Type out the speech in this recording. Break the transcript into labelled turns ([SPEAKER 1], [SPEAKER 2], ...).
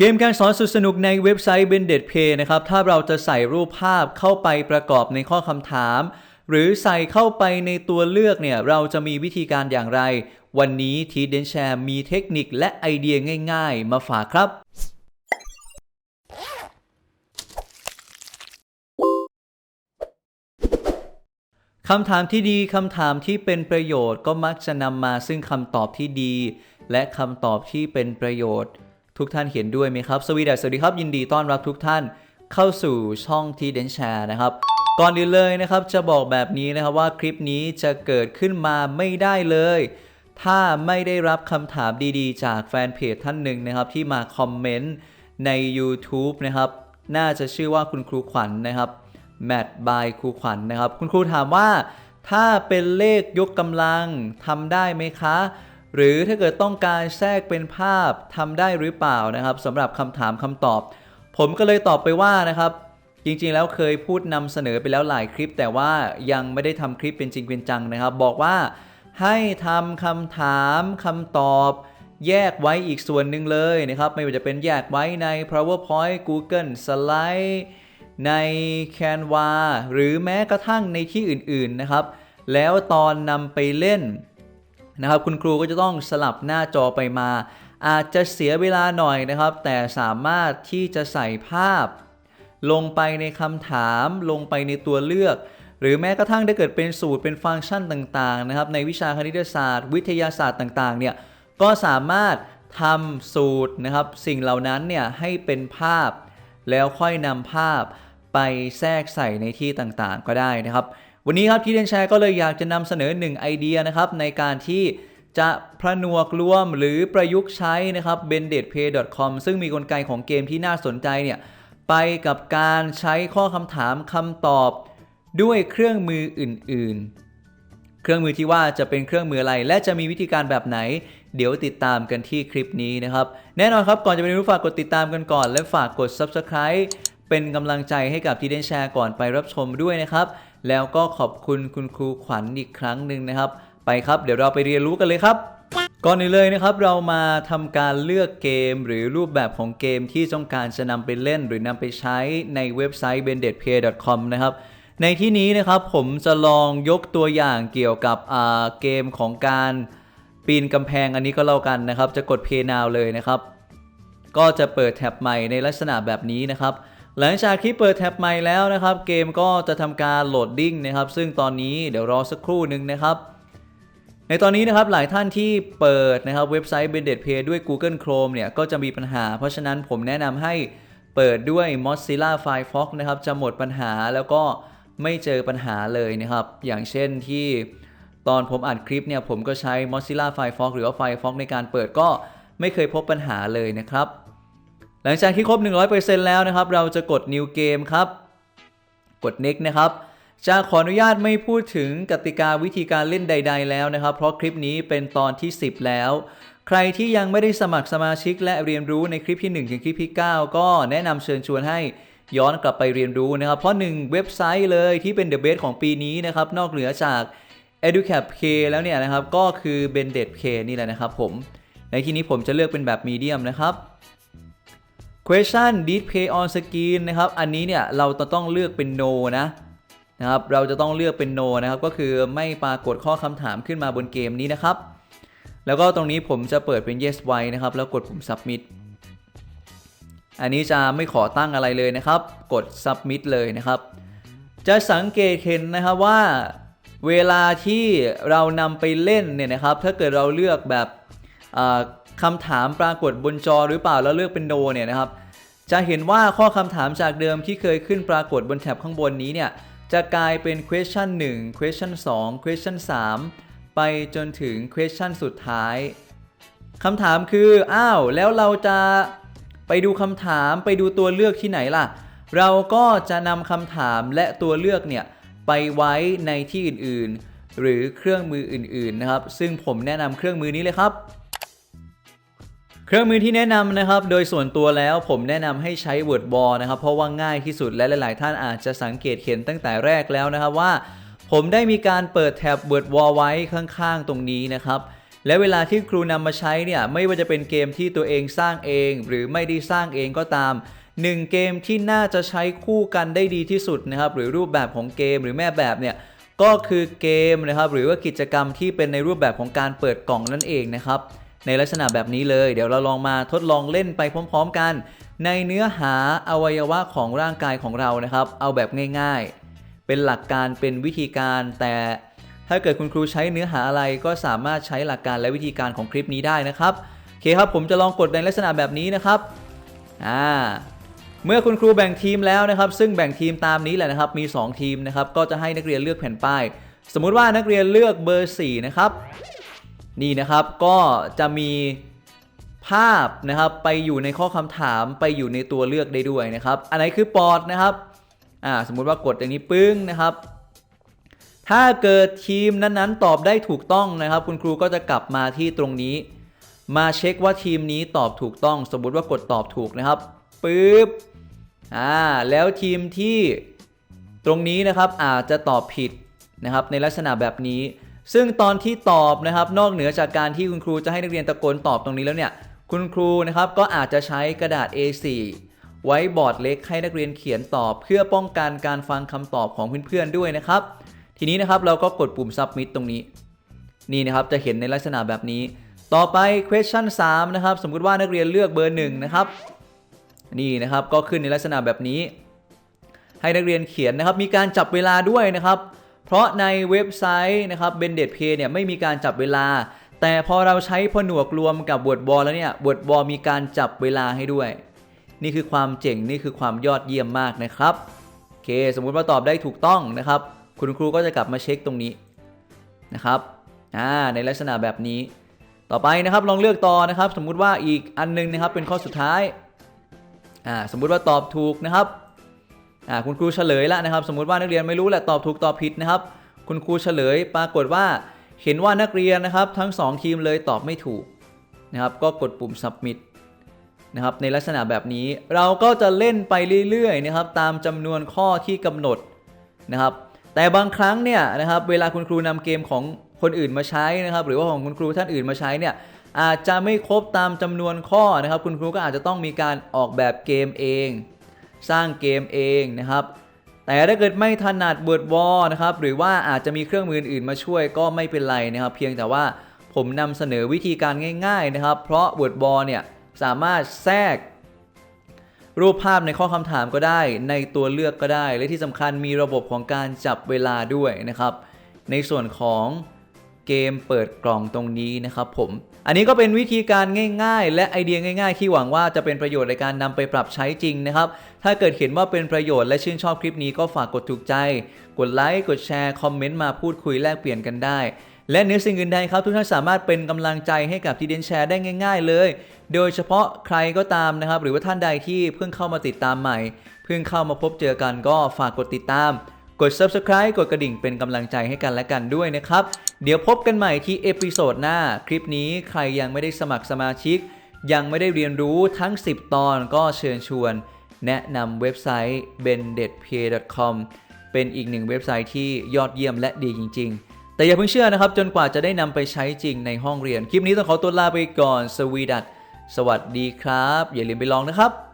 [SPEAKER 1] เกมการสอนสุดสนุกในเว็บไซต์ b e n d e t Pay นะครับ ถ้าเราจะใส่รูปภาพเข้าไปประกอบในข้อคำถาม หรือใส่เข้าไปในตัวเลือกเนี่ย เราจะมีวิธีการอย่างไร วันนี้ทีเดนแชร์มีเทคนิคและไอเดียง่าย ๆ มาฝากครับ คำถามที่ดีคำถามที่เป็นประโยชน์ก็มักจะนำมาซึ่งคำตอบที่ดี และคำตอบที่เป็นประโยชน์ ทุกท่านเห็นด้วยไหมครับสวีดัสสวัสดีครับ ยินดีต้อนรับทุกท่านเข้าสู่ช่องทีเดนแชร์นะครับ ก่อนอื่นเลยนะครับ จะบอกแบบนี้นะครับว่าคลิปนี้จะเกิดขึ้นมาไม่ได้เลย ถ้าไม่ได้รับคำถามดีๆ จากแฟนเพจท่านหนึ่งนะครับ ที่มาคอมเมนต์ใน YouTube นะครับ น่าจะชื่อว่าคุณครูขวัญนะครับแมทบายครูขวัญนะครับ คุณครูถามว่า ถ้าเป็นเลขยกกำลังทำได้ไหมคะ หรือถ้าเกิดต้องการแทรกเป็นภาพทำได้หรือเปล่านะครับสำหรับคำถามคำตอบ ผมก็เลยตอบไปว่านะครับ จริงๆ แล้วเคยพูดนำเสนอไปแล้วหลายคลิป แต่ว่ายังไม่ได้ทำคลิปเป็นจริงเป็นจังนะครับ บอกว่าให้ทำคำถามคำตอบแยกไว้อีกส่วนหนึ่งเลยนะครับ ไม่ว่าจะเป็นแยกไว้ใน PowerPoint Google Slide ใน Canva หรือแม้กระทั่งในที่อื่นๆนะครับ แล้วตอนนำไปเล่น นะครับคุณครูก็จะต้องสลับหน้าจอไปมา อาจจะเสียเวลาหน่อยนะครับ แต่สามารถที่จะใส่ภาพ ลงไปในคำถามลงไปในตัวเลือก หรือแม้กระทั่งถ้าเกิดเป็นสูตรเป็นฟังก์ชันต่างๆนะครับในวิชาคณิตศาสตร์ วิทยาศาสตร์ต่างๆเนี่ยก็สามารถทำสูตรนะครับ สิ่งเหล่านั้นเนี่ยให้เป็นภาพ แล้วค่อยนำภาพไปแทรกใส่ในที่ต่างๆ ก็ได้นะครับ วันนี้ครับที่เดนแชร์ก็เลยอยากจะนำเสนอหนึ่งไอเดียนะครับในการที่จะผนวกรวมหรือประยุกต์ใช้นะครับ b e n d e t p a y c o m ซึ่งมีกลไกของเกมที่น่าสนใจเนี่ยไปกับการใช้ข้อคำถามคำตอบด้วยเครื่องมืออื่น ๆ เครื่องมือที่ว่าจะเป็นเครื่องมืออะไร และจะมีวิธีการแบบไหน เดี๋ยวติดตามกันที่คลิปนี้นะครับ แน่นอนครับก่อนจะไปรู้ฝากกดติดตามกันก่อน และฝากกด Subscribe เป็นกำลังใจให้กับทีเดนแชร์ก่อนไปรับชมด้วยนะครับ แล้วก็ขอบคุณคุณครูขวัญอีกครั้งหนึ่งนะครับ ไปครับเดี๋ยวเราไปเรียนรู้กันเลยครับ ก่อนอื่นเลยนะครับ เรามาทำการเลือกเกมหรือรูปแบบของเกมที่ต้องการจะนำไปเล่น หรือนำไปใช้ในเว็บไซต์ b e n d e t p a y c o m นะครับในที่นี้นะครับผมจะลองยกตัวอย่างเกี่ยวกับเกมของการปีนกำแพงอันนี้ก็เล่ากันนะครับ จะกด Pay Now เลยนะครับ ก็จะเปิดแท็บใหม่ในลักษณะแบบนี้นะครับ หลังจากที่เปิดแท็บใหม่แล้วนะครับ เกมก็จะทำการโหลดดิ้งนะครับ ซึ่งตอนนี้เดี๋ยวรอสักครู่หนึ่งนะครับ ในตอนนี้นะครับหลายท่านที่เปิดนะครับเว็บไซต์ b e n d e t Pay ด้วย Google Chrome เนี่ยก็จะมีปัญหา เพราะฉะนั้นผมแนะนำให้เปิดด้วย Mozilla Firefox นะครับจะหมดปัญหาแล้วก็ไม่เจอปัญหาเลยนะครับ อย่างเช่นที่ตอนผมอัดคลิปเนี่ยผมก็ใช้ Mozilla Firefox หรือว่า Firefox ในการเปิดก็ไม่เคยพบปัญหาเลยนะครับ หลังจากที่ครบ 100%แล้วนะครับ เราจะกด New Game ครับ กด Next นะครับจะขออนุญาตไม่พูดถึงกติกาวิธีการเล่นใด ๆ แล้วนะครับ เพราะคลิปนี้เป็นตอนที่ 10 แล้ว ใครที่ยังไม่ได้สมัครสมาชิกและเรียนรู้ในคลิปที่ 1 ถึงคลิปที่ 9 ก็แนะนำเชิญชวนให้ย้อนกลับไปเรียนรู้นะครับ เพราะ 1 เว็บไซต์เลยที่เป็น The Best ของปีนี้นะครับ นอกเหนือจาก EduCap K แล้วเนี่ยนะครับ ก็คือ b e n d e t K นี่แหละนะครับผม ในที่นี้ผมจะเลือกเป็นแบบมีเดียมนะครับ question display on screen นะครับ อันนี้เนี่ยเราจะต้องเลือกเป็น no นะนะครับ เราจะต้องเลือกเป็น no นะครับ ก็คือไม่ปรากฏข้อคำถามขึ้นมาบนเกมนี้นะครับ แล้วก็ตรงนี้ผมจะเปิดเป็น yes ไว้นะครับ แล้วกดปุ่ม submit อันนี้จะไม่ขอตั้งอะไรเลยนะครับ กด submit เลยนะครับ จะสังเกตเห็นนะครับว่าเวลาที่เรานำไปเล่นเนี่ยนะครับ ถ้าเกิดเราเลือกแบบ คำถามปรากฏบนจอหรือเปล่าแล้วเลือกเป็นโนเนี่ยนะครับ จะเห็นว่าข้อคำถามจากเดิมที่เคยขึ้นปรากฏบนแท็บข้างบนนี้เนี่ยจะกลายเป็น question 1 question 2 question 3 ไปจนถึง question สุดท้ายคำถามคือ อ้าว แล้วเราจะไปดูคำถามไปดูตัวเลือกที่ไหนล่ะ เราก็จะนำคำถามและตัวเลือกเนี่ย ไปไว้ในที่อื่น ๆ หรือเครื่องมืออื่น ๆ นะครับ ซึ่งผมแนะนำเครื่องมือนี้เลยครับ เครื่องมือที่แนะนำนะครับ โดยส่วนตัวแล้วผมแนะนำให้ใช้ Word Wall นะครับ เพราะว่าง่ายที่สุดและหลาย ๆ ท่านอาจจะสังเกตเห็นตั้งแต่แรกแล้วนะครับว่า ผมได้มีการเปิดแท็บ Word Wall ไว้ข้าง ๆ ตรงนี้นะครับและเวลาที่ครูนำมาใช้เนี่ยไม่ว่าจะเป็นเกมที่ตัวเองสร้างเอง หรือไม่ได้สร้างเองก็ตามหนึ่งเกมที่น่าจะใช้คู่กันได้ดีที่สุดนะครับหรือรูปแบบของเกมหรือแม่แบบเนี่ยก็คือเกมนะครับหรือว่ากิจกรรมที่เป็นในรูปแบบของการเปิดกล่องนั่นเองนะครับ ในลักษณะแบบนี้เลย เดี๋ยวเราลองมาทดลองเล่นไปพร้อม ๆ กัน ในเนื้อหาอวัยวะของร่างกายของเรานะครับ เอาแบบง่ายๆ เป็นหลักการเป็นวิธีการแต่ถ้าเกิดคุณครูใช้เนื้อหาอะไรก็สามารถใช้หลักการและวิธีการของคลิปนี้ได้นะครับโอเคครับผมจะลองกดในลักษณะแบบนี้นะครับอ่าเมื่อคุณครูแบ่งทีมแล้วนะครับ ซึ่งแบ่งทีมตามนี้แหละนะครับ มี 2 ทีมนะครับ ก็จะให้นักเรียนเลือกแผ่นป้าย สมมุติว่านักเรียนเลือกเบอร์4นะครับ นี่นะครับก็จะมีภาพนะครับไปอยู่ในข้อคำถามไปอยู่ในตัวเลือกได้ด้วยนะครับ อันไหนคือปอดนะครับอ่าสมมุติว่ากดอย่างนี้ปึ้งนะครับ ถ้าเกิดทีมนั้นๆ ตอบได้ถูกต้องนะครับ คุณครูก็จะกลับมาที่ตรงนี้ มาเช็คว่าทีมนี้ตอบถูกต้อง สมมุติว่ากดตอบถูกนะครับปึ๊บอ่าแล้วทีมที่ตรงนี้นะครับอาจจะตอบผิดนะครับในลักษณะแบบนี้ ซึ่งตอนที่ตอบนะครับนอกเหนือจากการที่คุณครูจะให้นักเรียนตะโกนตอบตรงนี้แล้วเนี่ยคุณครูนะครับก็อาจจะใช้กระดาษ A4 ไว้บอร์ดเล็กให้นักเรียนเขียนตอบ เพื่อป้องกันการฟังคำตอบของเพื่อนๆด้วยนะครับ ทีนี้นะครับเราก็กดปุ่ม submit ตรงนี้ นี่นะครับจะเห็นในลักษณะแบบนี้ ต่อไป question 3นะครับสมมุติว่านักเรียนเลือกเบอร์1นะครับนี่นะครับก็ขึ้นในลักษณะแบบนี้ ให้นักเรียนเขียนนะครับมีการจับเวลาด้วยนะครับ เพราะในเว็บไซต์นะครับ b e n d e t Pay เนี่ยไม่มีการจับเวลา แต่พอเราใช้ผนวกรวมกับบทบอลแล้วเนี่ยบทบอลมีการจับเวลาให้ด้วย นี่คือความเจ๋งนี่คือความยอดเยี่ยมมากนะครับโอเค สมมุติว่าตอบได้ถูกต้องนะครับ คุณครูก็จะกลับมาเช็คตรงนี้นะครับอ่าในลักษณะแบบนี้ ต่อไปนะครับลองเลือกต่อนะครับ สมมุติว่าอีกอันนึงนะครับเป็นข้อสุดท้ายอ่าสมมุติว่าตอบถูกนะครับ คุณครูเฉลยแล้วนะครับ สมมุติว่านักเรียนไม่รู้แหละตอบถูกตอบผิดนะครับ คุณครูเฉลยปรากฏว่าเห็นว่านักเรียนนะครับ ทั้ง 2 ทีมเลยตอบไม่ถูกนะครับ ก็กดปุ่ม submit นะครับ ในลักษณะแบบนี้เราก็จะเล่นไปเรื่อยๆนะครับ ตามจำนวนข้อที่กำหนดนะครับ แต่บางครั้งเนี่ยนะครับ เวลาคุณครูนำเกมของคนอื่นมาใช้นะครับ หรือว่าของคุณครูท่านอื่นมาใช้เนี่ยอาจจะไม่ครบตามจำนวนข้อนะครับ คุณครูก็อาจจะต้องมีการออกแบบเกมเอง สร้างเกมเองนะครับ แต่ถ้าเกิดไม่ถนัดเบิร์ดวอลนะครับหรือว่าอาจจะมีเครื่องมืออื่นมาช่วยก็ไม่เป็นไรนะครับ เพียงแต่ว่าผมนำเสนอวิธีการง่าย ๆนะครับ เพราะเบิร์ดบอลเนี่ยสามารถแทรก รูปภาพในข้อคำถามก็ได้ ในตัวเลือกก็ได้ และที่สำคัญมีระบบของการจับเวลาด้วยนะครับ ในส่วนของ เกมเปิดกล่องตรงนี้นะครับผม อันนี้ก็เป็นวิธีการง่าย ๆ และไอเดียง่าย ๆ ที่หวังว่าจะเป็นประโยชน์ในการนำไปปรับใช้จริงนะครับ ถ้าเกิดเห็นว่าเป็นประโยชน์และชื่นชอบคลิปนี้ก็ฝากกดถูกใจ กดไลค์ กดแชร์ คอมเมนต์มาพูดคุยแลกเปลี่ยนกันได้ และเนื้อสิ่งอื่นใดครับ ทุกท่านสามารถเป็นกำลังใจให้กับทีเดนแชร์ได้ง่าย ๆ เลย โดยเฉพาะใครก็ตามนะครับ หรือว่าท่านใดที่เพิ่งเข้ามาติดตามใหม่ เพิ่งเข้ามาพบเจอกันก็ฝากกดติดตาม กด subscribe กดกระดิ่งเป็นกำลังใจให้กันและกันด้วยนะครับ เดี๋ยวพบกันใหม่ที่เอพิโซดหน้า คลิปนี้ใครยังไม่ได้สมัครสมาชิก ยังไม่ได้เรียนรู้ทั้ง 10 ตอนก็เชิญชวน แนะนำเว็บไซต์ b e n d e t p a y c o m เป็นอีกหนึ่งเว็บไซต์ที่ยอดเยี่ยมและดีจริง ๆ แต่อย่าเพิ่งเชื่อนะครับ จนกว่าจะได้นำไปใช้จริงในห้องเรียน คลิปนี้ต้องขอตัวลาไปก่อน สวีดัตสวัสดีครับ อย่าลืมไปลองนะครับ